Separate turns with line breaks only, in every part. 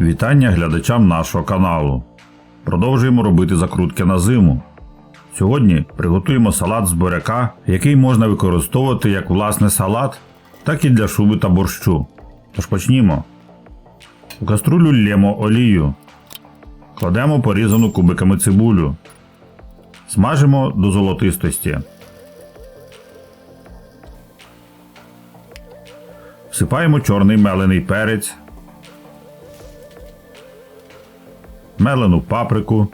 Вітання глядачам нашого каналу. Продовжуємо робити закрутки на зиму. Сьогодні приготуємо салат з буряка, який можна використовувати як власне салат, так і для шуби та борщу. Тож почнімо. У каструлю лємо олію. Кладемо порізану кубиками цибулю. Смажимо до золотистості. Всипаємо чорний мелений перець, мелену паприку,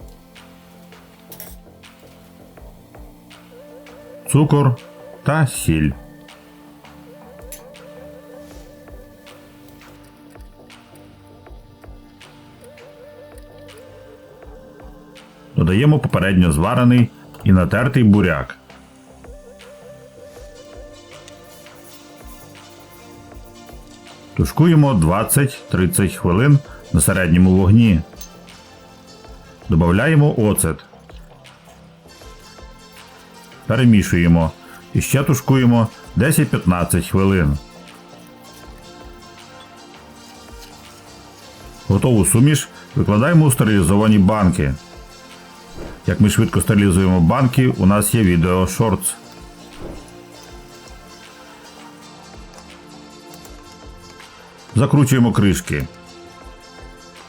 цукор та сіль. Додаємо попередньо зварений і натертий буряк. Тушкуємо 20-30 хвилин на середньому вогні. Додаємо оцет. Перемішуємо і ще тушкуємо 10-15 хвилин. Готову суміш викладаємо у стерилізовані банки. Як ми швидко стерилізуємо банки, у нас є відео шортс. Закручуємо кришки.